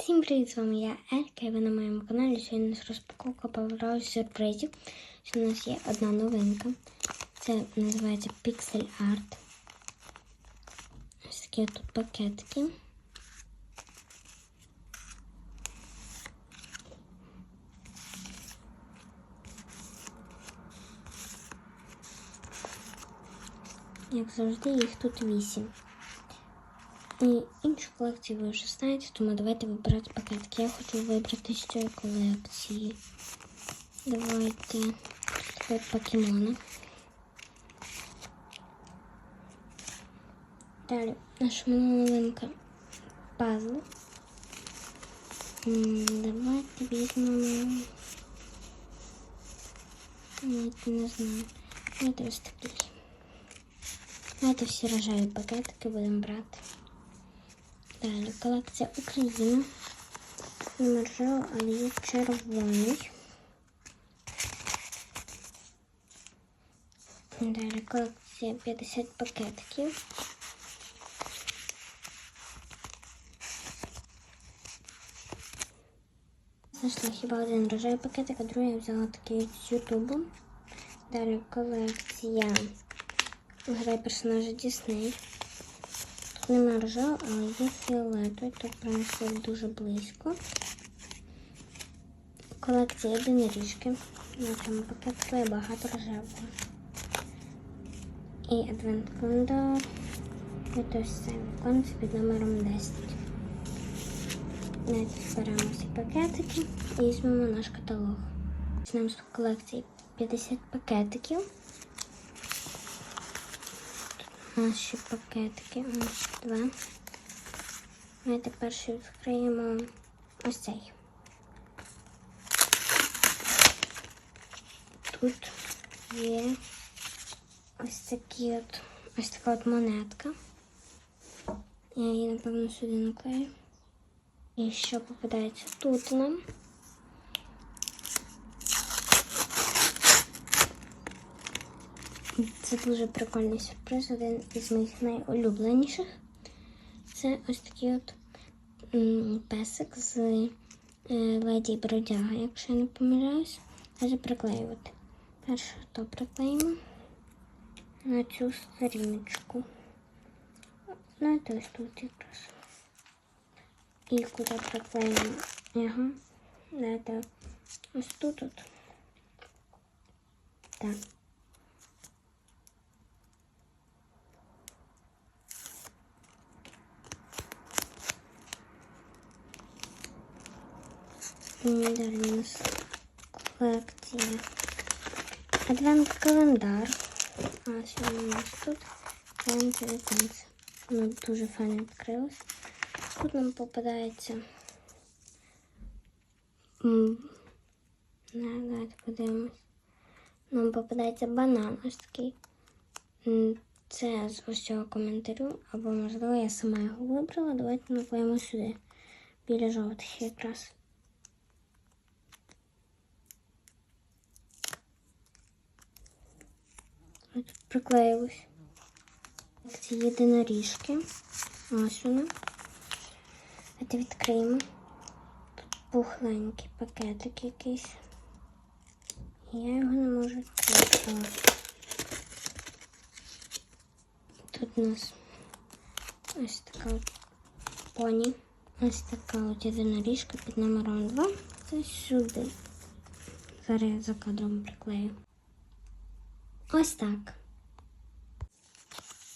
Всім привіт, з вами я Елька, і ви на моєму каналі. Сьогодні у нас розпаковка Power сюрпризів. У нас є одна новинка. Це називається Pixel Art. Ось такі тут пакетики. Як завжди, їх тут вісім. І іншу колекцію ви вже знаєте, тому давайте вибирати пакетки. Я хочу вибрати з цієї колекції. Давайте такої покемони. Далі наша новинка пазл. М, Давайте візьмемо. Навіть не знаю. Давайте ось такий. Давайте всі рожеві пакетики будемо брати. Далі колекція Україна. Жовтий, але є червоний. Далі колекція 50 пакетиків. Знайшла хіба один рожевий пакетик, а другий я взяла такий з Ютубу. Далі колекція Грай персонажа Дісней. Нема рожевого, але є фіолетовий. Тут принесли дуже близько. Колекція єдиноріжки. На цьому пакетку є багато рожевого. І адвент календар. І ось цей віконець під номером 10. Навіть зберемо всі пакетики і візьмемо наш каталог. Почнемо з колекції 50 пакетиків. Наші пакетики. Ось два. Давайте перший відкриємо ось цей. Тут є ось такі от ось така от монетка. Я її, напевно, сюди наклею. І що попадається тут нам? Це дуже прикольний сюрприз, один із моїх найулюбленіших. Це ось такий от песик з е, леді бродяга, якщо я не помиляюсь. Може приклеювати. Перше то приклеїмо на цю сторіночку. Знаєте, ось тут якраз. І куди приклеїмо його. Знаєте, ось тут от. Так. У колекція. Адвент календар. А що у нас тут? Варіанти віконця. Воно дуже файно відкрилось. Тут нам попадається. м, Не, давайте подивимось. Нам попадається банан. Це з ось цього коментарю, або, можливо, я сама його вибрала. Давайте наклеїмо сюди. Біля жовтих якраз. Ось тут приклеїлось. Ці єдиноріжки. Ось вона. Давайте відкриємо. Тут пухленький пакетик якийсь. Я його не можу відкрити. Тут у нас ось така от поні. Ось така от єдиноріжка під номером 2. Це сюди. Зараз я за кадром приклею. Ось так.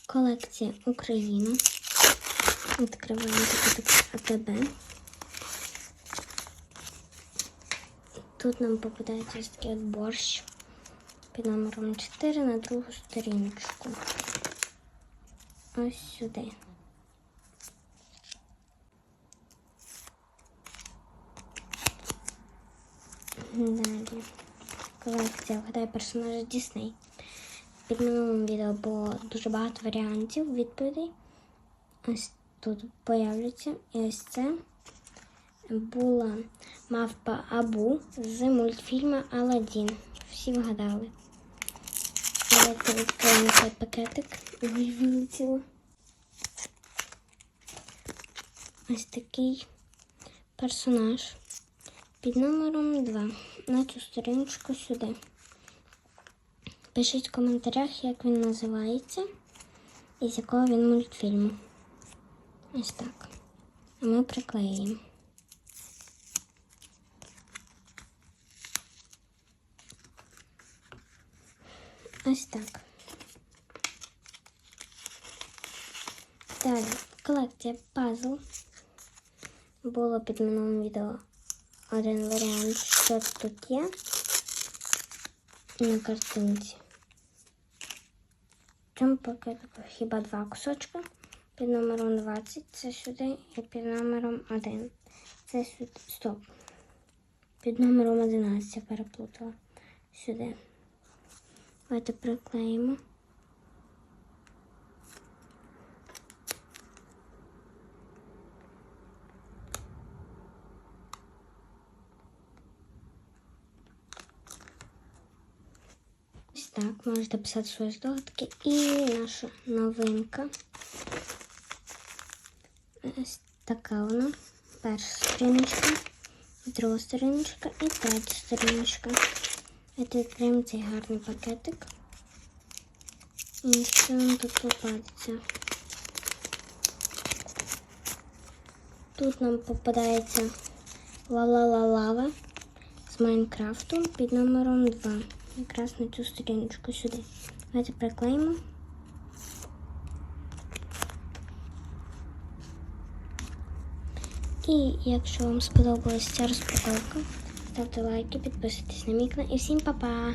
Колекція Україна. Відкриваємо такий АТБ. Тут нам попадається ось такий от борщ під номером 4 на другу сторіночку. Ось сюди. Далі. Колекція вгадає персонажа Дісней. Під минулим відео було дуже багато варіантів відповідей. Ось тут появляться. І ось це була мавпа Абу з мультфільму Аладдін. Всі вгадали. Давайте відкриємо цей пакетик. Ой. Ось такий персонаж під номером 2 на цю сторіночку сюди. Пишіть в коментарях, як він називається і з якого він мультфільму. Ось так. А ми приклеїмо. Ось так. Далі, колекція пазл. Було під минулим відео один варіант, що тут є на картинці. Цьому пакетику хіба два кусочка. Під номером 20 це сюди і під номером 1. Це сюди. Стоп. Під номером 11 я переплутала. Сюди. Давайте приклеїмо. Так, можете писати свої здогадки. І наша новинка. Ось така вона. Перша сторіночка, друга сторіночка і третя сторіночка. Давайте відкриємо цей гарний пакетик. І що нам тут попадеться? Тут нам попадається ла-ла-ла-лава з Майнкрафту під номером 2. Якраз на цю сторіночку сюди. Давайте приклеїмо. І якщо вам сподобалася ця розпаковка, ставте лайки, підписуйтесь на мій канал і всім па-па!